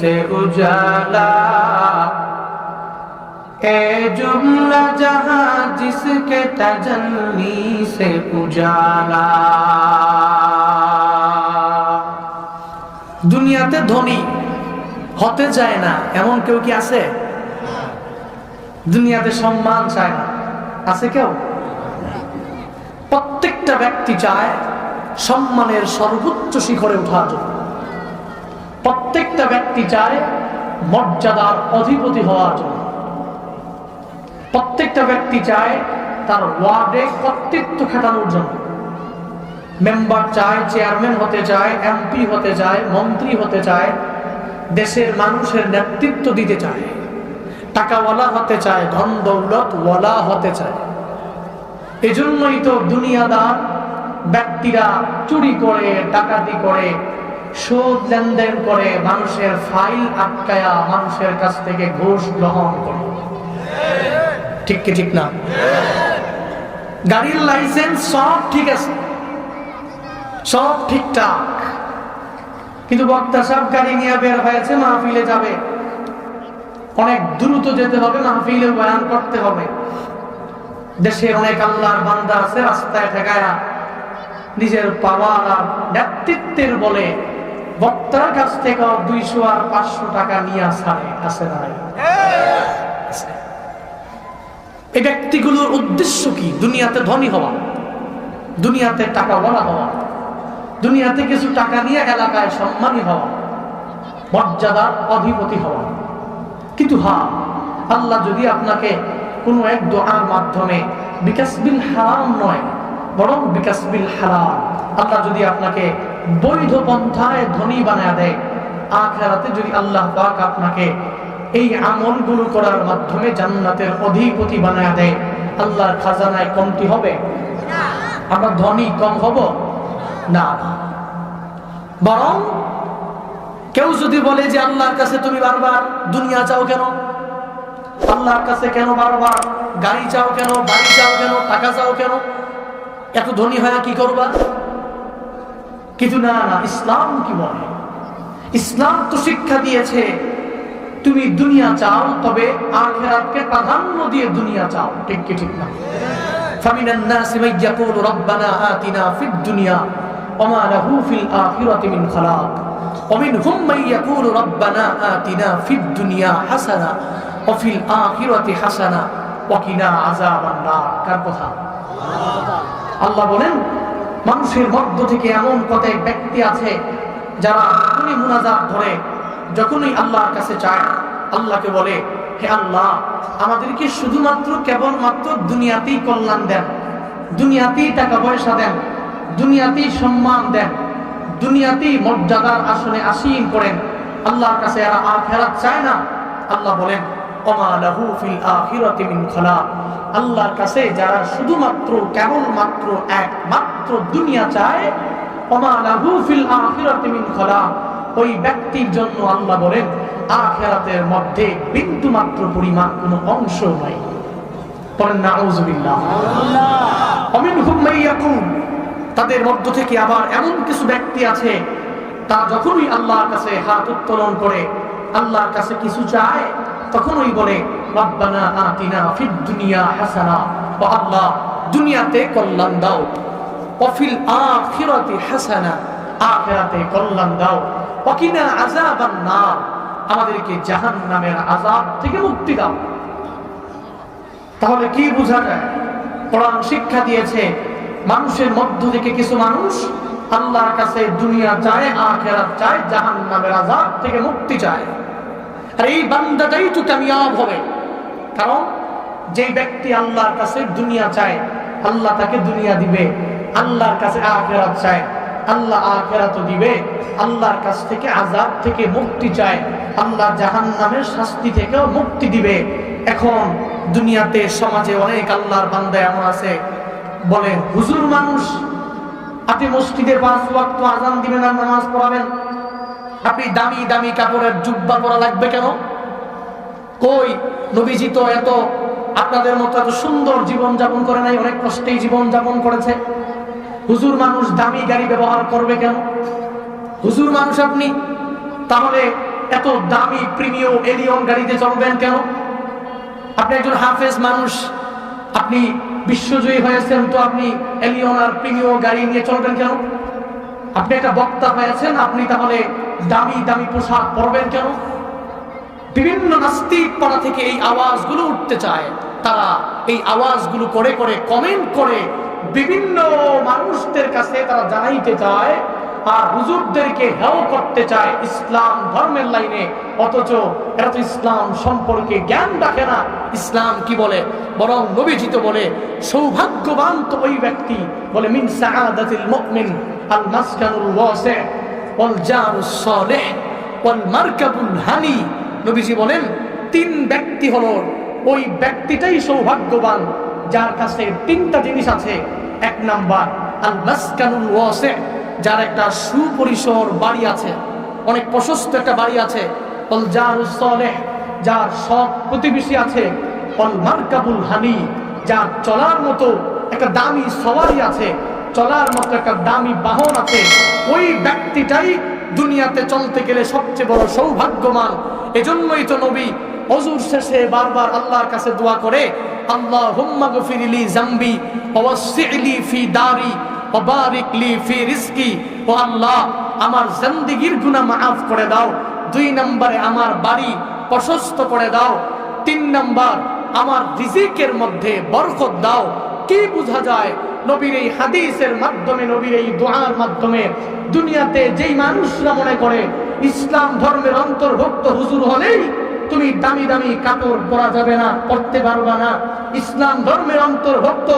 से उजाला ए जुमला जहां जिसके तजल्ली से उजाला দুনিয়াতে ধনী হতে চায় না এমন কেউ কি আছে দুনিয়াতে সম্মান চায় না আছে কেউ প্রত্যেকটা ব্যক্তি চায় সম্মানের সর্বোচ্চ শিখরে ওঠার জন্য প্রত্যেকটা ব্যক্তি চায় মর্যাদার অধিপতি হওয়ার জন্য। প্রত্যেকটা ব্যক্তি চায় তার ওয়ার্ডে কর্তৃত্ব খাটানোর জন্য। মেম্বার চায়, চেয়ারম্যান হতে চায়, এমপি হতে চায়, মন্ত্রী হতে চায়, দেশের মানুষের নেতৃত্ব দিতে চায়। টাকাওয়ালা হতে চায় ধন দৌলত ওয়ালা হতে চায়। এজন্যই তো দুনিয়াদার ব্যক্তিরা চুরি করে, ডাকাতি করে সুদ লেনদেন করে মানুষের ফাইল আটকায়া মানুষের কাছ থেকে ঘুষ গ্রহণ করে। ঠিক কি ঠিক না? গাড়ির লাইসেন্স সব ঠিক আছে। সব ঠিকঠাক। কিন্তু বক্তা সাহেব গাড়ি নিয়ে বের হয়েছে, মাহফিলে যাবে। অনেক দ্রুত যেতে হবে মাহফিলে বয়ান করতে হবে। দেশে অনেক আল্লাহর বান্দা আছে, রাস্তায় ঠেকায়া। নিজের পাওয়ার আর নেতৃত্বের বলে বক্তার কাছ থেকে দুইশো আর পাঁচশো টাকা নিয়ে আসারে আছে না এই ব্যক্তিগুলোর উদ্দেশ্য কি? দুনিয়াতে ধনী হওয়া, দুনিয়াতে টাকা বলা হওয়া, দুনিয়াতে কিছু টাকা নিয়ে এলাকায় সম্মানী হওয়া মর্যাদার অধিপতি হওয়া। কিন্তু হা, আল্লাহ যদি আপনাকে কোনো এক দোয়ার মাধ্যমে বিকাশ বিল হারাম নয়, বরং বিকাশ বিল হারাম আল্লাহ যদি আপনাকে বৈধ পন্থায় ধনী বানায় দেয়। আখেরাতে যদি আল্লাহ পাক আপনাকে এই আমলগুলো করার মাধ্যমে জান্নাতের অধিপতি বানায় দেয়, আল্লাহর খাজানায় কমতি হবে? আমরা ধনী, কম হব? না। বরং কেউ যদি বলে যে আল্লাহর কাছে তুমি বারবার দুনিয়া চাও কেন? আল্লাহর কাছে কেন বারবার গাড়ি চাও কেন, বাড়ি চাও কেন, টাকা চাও কেন? এত ধনী হয়ে কি করবা? কিন্তু না না ইসলাম কি বলে ইসলাম তো শিক্ষা দিয়েছে তুমি দুনিয়া চাও তবে আখেরাতকে প্রাধান্য দিয়ে দুনিয়া চাও ঠিক কি ঠিক না فمن الناس من يقول ربنا آتنا في الدنيا وما له في الآخرة من خلاق ومنهم من يقول ربنا آتنا في الدنيا حسنة وفي الآخرة حسنة وقنا عذاب النار কার কথা আল্লাহ বলেন মানুষের মধ্য থেকে এমন কতক ব্যক্তি আছে যারা যখনই মুনাজাত ধরে, যখনই আল্লাহর কাছে চায় আল্লাহকে বলে, হে আল্লাহ, আমাদেরকে শুধুমাত্র কেবলমাত্র দুনিয়াতেই কল্যাণ দেন, দুনিয়াতেই টাকা পয়সা দেন, দুনিয়াতেই সম্মান দেন, দুনিয়াতেই মর্যাদার আসনে আসীন করেন। আল্লাহর কাছে এরা আখেরাত চায় না। আল্লাহ বলেন আল্লাহর কাছে যারা শুধুমাত্র, কেবলমাত্র একমাত্র দুনিয়া চায় মিন ওই ব্যক্তির জন্য আল্লাহ বলেন আখেরাতের মধ্যে বিন্দু মাত্র পরিমাণ কোনো অংশ নাই। তাদের মধ্য থেকে আবার এমন কিছু ব্যক্তি আছে তা যখনই আল্লাহর কাছে হাত উত্তোলন করে আল্লাহর কাছে কিছু চায় তখনই বলে রব্বানা আতিনা ফিদ দুনিয়া হাসানা। ও আল্লাহ দুনিয়াতে কল্যাণ দাও। অফিল আখিরাতে হাসানা আখিরাতে কল্যাণ দাও। ওয়াকিনা আযাবান নার আমাদেরকে জাহান্নামের আযাব থেকে মুক্তি দাও। তাহলে কি বোঝা যায়? কোরআন শিক্ষা দিয়েছে, মানুষের মধ্য থেকে কিছু মানুষ আল্লাহর কাছে দুনিয়া চায় আখেরাত চায় জাহান্নামের আযাব থেকে মুক্তি চায়। আর এই বান্দাটাই তো কামিয়াব হবে। কারণ যে ব্যক্তি আল্লাহর কাছে দুনিয়া চায়, আল্লাহ তাকে দুনিয়া দিবে। আল্লাহর কাছে আখেরাত চায়। আল্লাহ আখেরাত দিবে। আল্লাহর কাছ থেকে আজাব থেকে মুক্তি চায়। আল্লাহ জাহান্নামের শাস্তি থেকেও মুক্তি দিবে। এখন দুনিয়াতে, সমাজে অনেক আল্লাহর বান্দা এমন আছে। বলে হুজুর মানুষ, আপনি মসজিদে পাঁচ ওয়াক্ত আজান দিবেন আর নামাজ পড়াবেন। আপনি দামি দামি কাপড়ের জুব্বা পরা লাগবে কেন? কই, নবীজি তো এত আপনাদের মতো এত সুন্দর জীবন যাপন করে নাই, অনেক কষ্টেই জীবন যাপন করেছে। হুজুর মানুষ দামি গাড়ি ব্যবহার করবে কেন? হুজুর মানুষ আপনি তাহলে এত দামি প্রিমিয়াম এলিয়ন গাড়িতে চলবেন কেন? আপনি একজন হাফেজ মানুষ, আপনি বিশ্বজয়ী হয়েছেন, তো আপনি এলিয়ন আর প্রিমিয়াম গাড়ি নিয়ে চলবেন কেন? আপনি একটা বক্তা হয়েছেন, আপনি তাহলে দামি দামি পোশাক পরবেন কেন? বিভিন্ন নাস্তিক পাড়া থেকে এই আওয়াজগুলো উঠতে চায়। তারা এই আওয়াজগুলো করে করে কমেন্ট করে বিভিন্ন মানুষদের কাছে তারা জানাইতে চায় আর হুজুরদেরকে হেও করতে চায় ইসলাম ধর্মের লাইনে। অথচ এরা তো ইসলাম সম্পর্কে জ্ঞান রাখে না। ইসলাম কি বলে? বরং নবীজিত বলে, সৌভাগ্যবান তো ওই ব্যক্তি। বলে, মিন সাআদাতিল মুমিন, আল মাসকানুল ওয়াসি, ওয়াল জারুস সালিহ, ওয়াল মারকাবুল হানি। নবীজি বলেন, তিন ব্যক্তি হলো। ওই ব্যক্তিটাই সৌভাগ্যবান যার কাছে তিনটা জিনিস আছে, এক নাম্বার আল মাসকানুল ওয়াসি, যার একটা সুপরিসর বাড়ি আছে, অনেক প্রশস্ত একটা বাড়ি আছে অল জারুস সালেহ, যার সৎ প্রতিবেশী আছে অল মারকাবুল হানি যার চলার মতো একটা দামি সওয়ারি আছে, চলার মতো একটা দামি বাহন আছে, ওই ব্যক্তিটাই দুনিয়াতে চলতে গেলে সবচেয়ে বড় সৌভাগ্যমান এজন্যই তো নবী অজুর শেষে বারবার আল্লাহর কাছে দোয়া করে আল্লাহ হুম্মা গফিরিলি জাম্বি ওয়াসিলি ফি দারি ওবারিক লি ফি রিজকি। ও আল্লাহ, আমার জিন্দেগীর গুনাহ মাফ করে দাও। দুই নম্বরে আমার বাড়ি প্রশস্ত করে দাও। তিন নম্বর, আমার রিজিকের মধ্যে বরকত দাও। কি বোঝা যায়? নবীর এই হাদিসের মাধ্যমে, নবীর এই দোয়ার মাধ্যমে দুনিয়াতে যেই মানুষরা মনে করে, ইসলাম ধর্মের অন্তর্ভুক্ত হুজুর হলেই তুমি দামি দামি কাপড় পরা যাবে না, পরতে পারবা না। ইসলাম ধর্মের অন্তর্ভুক্ত।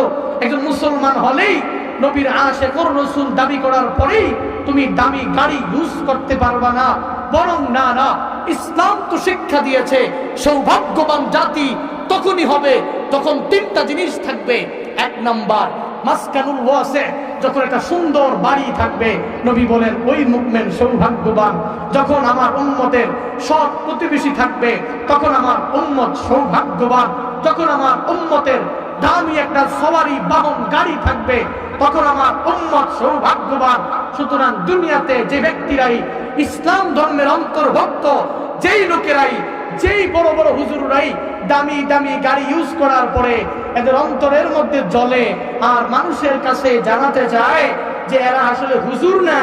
একজন মুসলমান হলেই নবীর আশে রসুল দাবি করার পরেই তুমি দামি গাড়ি ইউজ করতে পারবা না। বরং না না, ইসলাম তো শিক্ষা দিয়েছে, সৌভাগ্যবান জাতি তখনই হবে তখন তিনটা জিনিস থাকবে। এক নাম্বার মাসকানুল ওয়াসে, যখন একটা সুন্দর বাড়ি থাকবে, নবী বলেন, ওই মুকমেন সৌভাগ্যবান। যখন আমার উম্মতের সৎ প্রতিবেশী থাকবে, তখন আমার উম্মত সৌভাগ্যবান। যখন আমার উম্মতের দামি একটা সওয়ারি বাহন গাড়ি থাকবে, তখন আমার উম্মত সৌভাগ্যবান। সুতরাং দুনিয়াতে যে ব্যক্তিরাই ইসলাম ধর্মের অন্তর্ভুক্ত, যেই লোকেরাই, যেই বড় বড় হুজুরাই দামি দামি গাড়ি ইউজ করার পরে এদের অন্তরের মধ্যে জ্বলে। আর মানুষের কাছে জানাতে চায় যে এরা আসলে হুজুর না,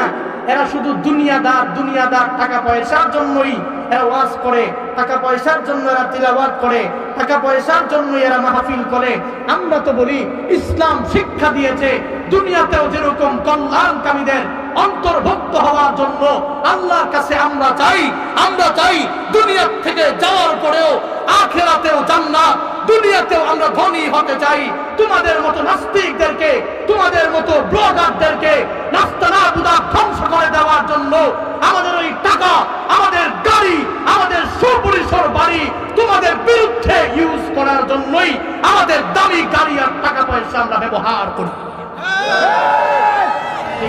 এরা শুধু দুনিয়াদার দুনিয়াদার টাকা পয়সার জন্যই এরা ওয়াজ করে, টাকা পয়সার জন্য এরা তিলাবাত করে, টাকা পয়সার জন্যই এরা মাহফিল করে। আমরা তো বলি, ইসলাম শিক্ষা দিয়েছে দুনিয়াতেও যেরকম কল্যাণকামীদের অন্তর্ভুক্ত হওয়ার জন্য আল্লাহর কাছে আমরা চাই আমরা চাই দুনিয়ার থেকে যাওয়ার পরেও আখেরাতেও জান্নাত, দুনিয়াতেও আমরা ধনী হতে চাই। তোমাদের মতো নাস্তিকদেরকে, তোমাদের মতো ব্লগারদেরকে নাস্তানা বুদা ধ্বংস করে দেওয়ার জন্য আমাদের ওই টাকা, আমাদের গাড়ি, আমাদের সুপরিসর বাড়ি তোমাদের বিরুদ্ধে ইউজ করার জন্যই আমাদের দামি গাড়ি আর টাকা পয়সা আমরা ব্যবহার করি।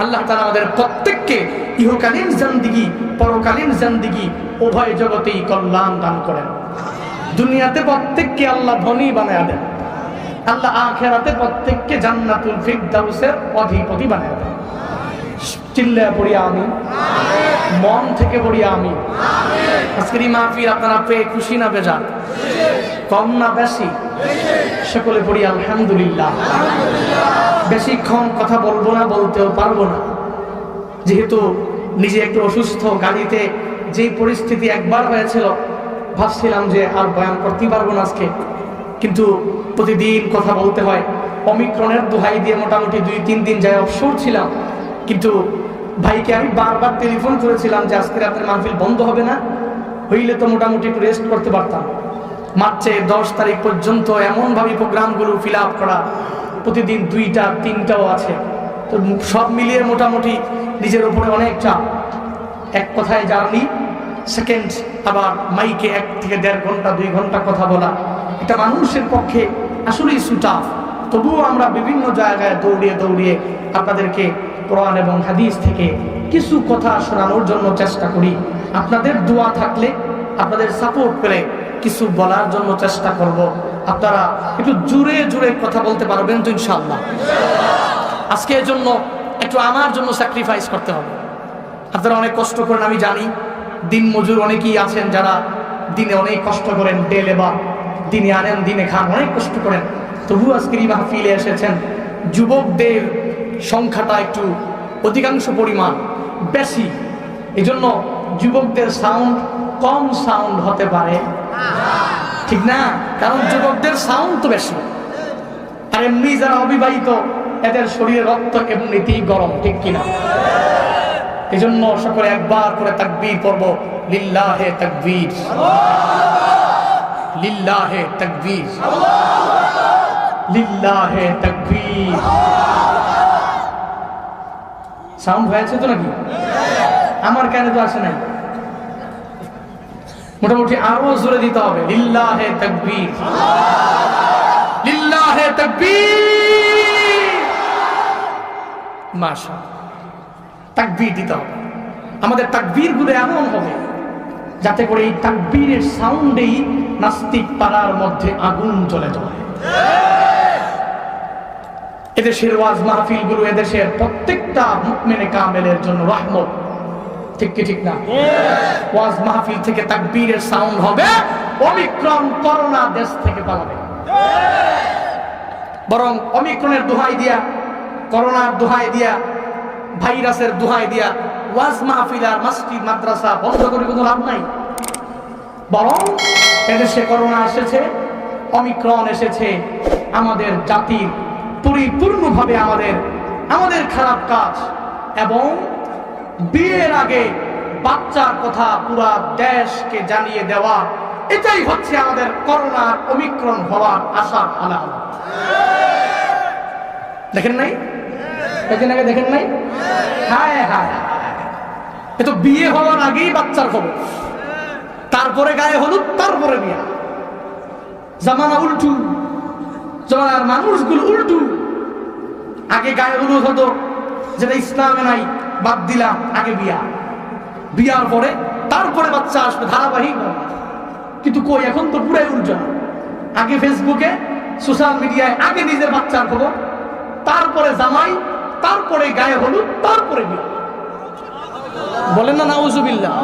আল্লাহ তাআলা আমাদের প্রত্যেককে ইহকালীন জিন্দেগি, পরকালীন জিন্দেগি, উভয় জগতেই কল্যাণ দান করেন। দুনিয়াতে প্রত্যেককে আল্লাহ ধনী বানায় দেন। আল্লাহ আখেরাতে প্রত্যেককে জান্নাতুল ফিরদাউসের অধিপতি বানায় দেন। চিল্লা আমি মন থেকে পড়ি আমি আজকের এই মাহফিল আপনারা পেয়ে খুশি না বেজান কম না বেশি? সকলে পড়ি, আলহামদুলিল্লাহ। বেশিক্ষণ কথা বলব না, বলতেও পারব না। যেহেতু নিজে একটু অসুস্থ, গাড়িতে যেই পরিস্থিতি একবার হয়েছিল, ভাবছিলাম যে আর বয়ান করতেই পারব না আজকে। কিন্তু প্রতিদিন কথা বলতে হয় অমিক্রণের দোহাই দিয়ে মোটামুটি দুই, তিন দিন যায় অবসর ছিলাম। কিন্তু ভাইকে আমি বারবার টেলিফোন করেছিলাম যে, আজকে রাতের মাহফিল বন্ধ হবে না, হইলে তো মোটামুটি একটু রেস্ট করতে পারতাম। মার্চে দশ তারিখ পর্যন্ত এমনভাবে প্রোগ্রামগুলো ফিল করা প্রতিদিন দুইটা, তিনটাও আছে। তো সব মিলিয়ে মোটামুটি নিজের উপরে অনেকটা এক কথায় জার্নি। সেকেন্ড আবার মাইকে এক থেকে দেড় ঘণ্টা, দুই ঘণ্টা কথা বলা। এটা মানুষের পক্ষে আসলেই সুটাফ। তবুও আমরা বিভিন্ন জায়গায় দৌড়িয়ে দৌড়িয়ে আপনাদেরকে কোরআন এবং হাদিস থেকে কিছু কথা শোনানোর জন্য চেষ্টা করি। আপনাদের দোয়া থাকলে, আপনাদের সাপোর্ট পেলে কিছু বলার জন্য চেষ্টা করব। আপনারা একটু জুড়ে জুড়ে কথা বলতে পারবেন তো ইনশাল্লাহ আজকে এর জন্য একটু আমার জন্য স্যাক্রিফাইস করতে হবে। আপনারা অনেক কষ্ট করেন, আমি জানি। দিন মজুর অনেকেই আছেন যারা দিনে অনেক কষ্ট করেন ডে লেবার দিনে আনেন, দিনে খান, অনেক কষ্ট করেন। তবু আজকের এই মাহফিলে এসেছেন যুবকদের সংখ্যাটা একটু অধিকাংশ পরিমাণ বেশি। এই যুবকদের সাউন্ড কম সাউন্ড হতে পারে। ঠিক না? কারণ যুবকদের সাউন্ড তো বেশি। আর এমনি যারা অবিবাহিত, এদের শরীরে রক্ত এমনিতেই গরম, ঠিক কিনা? এই জন্য সকলে একবার করে তাকবীর পড়ব, লিল্লাহে তাকবীর। লিল্লাহে তাকবীর। লিল্লাহে তাকবীর। সাউন্ড হয়েছে তো নাকি? আমার কেন তো আসে নাই? মোটামুটি আরও জোরে দিতে হবে। লিল্লাহে তাকবীর। লিল্লাহে তাকবীর। মাশা তাকবীর দিতে হবে। আমাদের তাকবীরগুলো এমন হবে, যাতে করে এই তাকবীরের সাউন্ডেই নাস্তিক পাড়ার মধ্যে আগুন জ্বলে যায় এদেশের ওয়াজ মাহফিলগুলো এদেশের প্রত্যেকটা মুকমেনে কামেলের জন্য রহমত। ঠিক কি ঠিক না? ওয়াজ মাহফিল থেকে তাকবীরের সাউন্ড হবে অমিক্রম করোনা দেশ থেকে পালাবে। বরং অমিক্রণের দোহাই দিয়া, করোনার দোহাই দিয়া, ভাইরাসের দোহাই দিয়া ওয়াজ মাহফিল আর মসজিদ, মাদ্রাসা বন্ধ করে কোনো লাভ নাই। বরং এদেশে করোনা এসেছে, অমিক্রণ এসেছে, আমাদের জাতির পরিপূর্ণভাবে আমাদের আমাদের খারাপ কাজ এবং বিয়ের আগে বাচ্চার কথা পুরা দেশকে জানিয়ে দেওয়া, এটাই হচ্ছে আমাদের করোনার অমিক্রণ হওয়ার আশা আলাদা। দেখেন নাই? দেখেন আগে দেখেন নাই? হায় হায়। এ তো বিয়ে হওয়ার আগেই বাচ্চার খবর। তারপরে গায়ে হলুদ, তারপরে বিয়া। জামানা উল্টু, জমানার মানুষগুলো উল্টু। আগে গায়ে হলুদ হতো, যেটা ইসলামে নাই। বাদ দিলাম, আগে বিয়া। বিয়ার পরে তারপরে বাচ্চা আসবে, ধারাবাহিক কিন্তু কই, এখন তো পুরাই উল্টো আগে ফেসবুকে সোশ্যাল মিডিয়ায় আগে নিজের বাচ্চার খবর, তারপরে জামাই, তারপরে গায়ে হলুদ, তারপরে বিয়ে। বলেন না, নাউজুবিল্লাহ।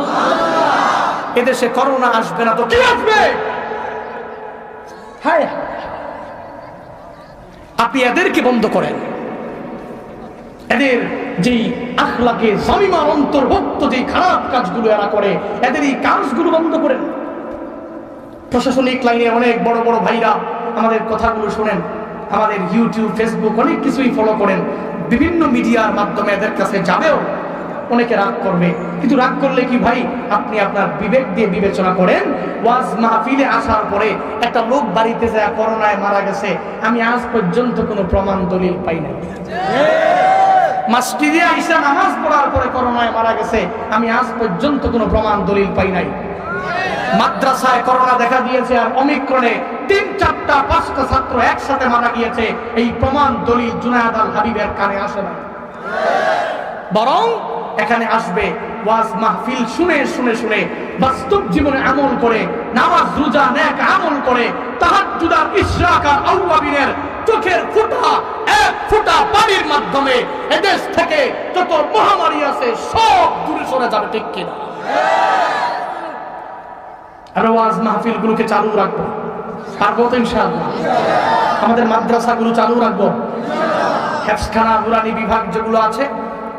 এদেশে করোনা আসবে না তো কি আসবে? হায়। আপনি এদেরকে বন্ধ করেন। এদের যেই আখলাকে জমিমার অন্তর্ভুক্ত যেই খারাপ কাজগুলো এরা করে, এদের এই কাজগুলো বন্ধ করেন প্রশাসনিক লাইনে অনেক বড় বড় ভাইরা আমাদের কথাগুলো শোনেন, আমাদের ইউটিউব, ফেসবুক অনেক কিছুই ফলো করেন। বিভিন্ন মিডিয়ার মাধ্যমে এদের কাছে যাবেও অনেকে রাগ করবে। কিন্তু রাগ করলে কি ভাই? আপনি আপনার বিবেক দিয়ে বিবেচনা করেন, ওয়াজ মাহফিলে আসার পরে একটা লোক বাড়িতে যায়, করোনায় মারা গেছে। আমি আজ পর্যন্ত কোনো প্রমাণ, দলিল পাই না মাস্টিদে আইসা নামাজ পড়ার পরে করোনায় মারা গেছে, আমি আজ পর্যন্ত কোনো প্রমাণ দলিল পাই নাই। মাদ্রাসায় করোনা দেখা দিয়েছে আর অমিক্রণে তিন, চারটা, পাঁচটা ছাত্র একসাথে মারা গিয়েছে, এই প্রমাণ দলিল জুনায়দ আল হাবিবের কানে আসে না বরং এখানে আসবে, ওয়াজ মাহফিল শুনে শুনে শুনে, বাস্তব জীবনে আমল করে, নামাজ রোজা, নেক আমল করে, তাহাজ্জুদ আর ইশরাক আর আউয়াবিনের চোখের ফুটা, এক ফুটা পানির মাধ্যমে এদেশ থেকে যত মহামারী আছে সব দূরে সরে যাবে, ঠিক কিনা? মাহফিল গুলোকে চালু রাখব। পারব তো আমাদের চালু রাখব। হেফসখানা, নুরানি বিভাগ যেগুলো আছে,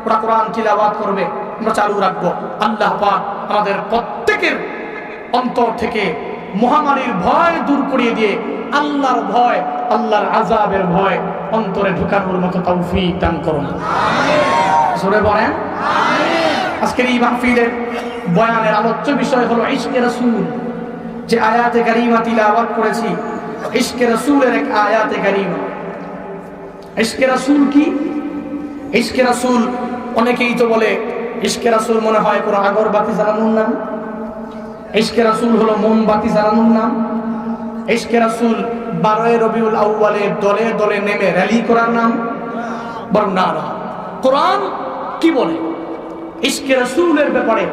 ওরা কোরআন তিলাবাত করবে। আমরা চালু রাখব। আল্লাহ পাক আমাদের প্রত্যেকের অন্তর থেকে মহামারীর ভয় দূর করিয়ে দিয়ে আল্লাহর ভয় আল্লাহর আজাবের ভয় অন্তরে ঢুকানোর মতো তৌফিক দান করুন। জোরে বলেন? আজকের এই মাহফিলের বয়ানের আলোচ্য বিষয় হলো ইশকে রাসূল। যে আয়াতে কারিমা তিলাওয়াত করেছি ইশকে রাসূলের এক আয়াতে কারিমা। ইশকে রাসূল কি? ইশকে রাসূল অনেকেই তো বলে ইশকে রাসূল মনে হয় কোনো আগরবাতি জ্বালানোর নাম। ইশকে রাসূল হলো মোমবাতি জ্বালানোর নাম। ইশকে রাসূল বারোয় রবিউল আউ্বালে দলে দলে নেমে র্যালি করার নাম? বরং না। কোরআন কি বলে? ইশকে রাসূলের ব্যাপারে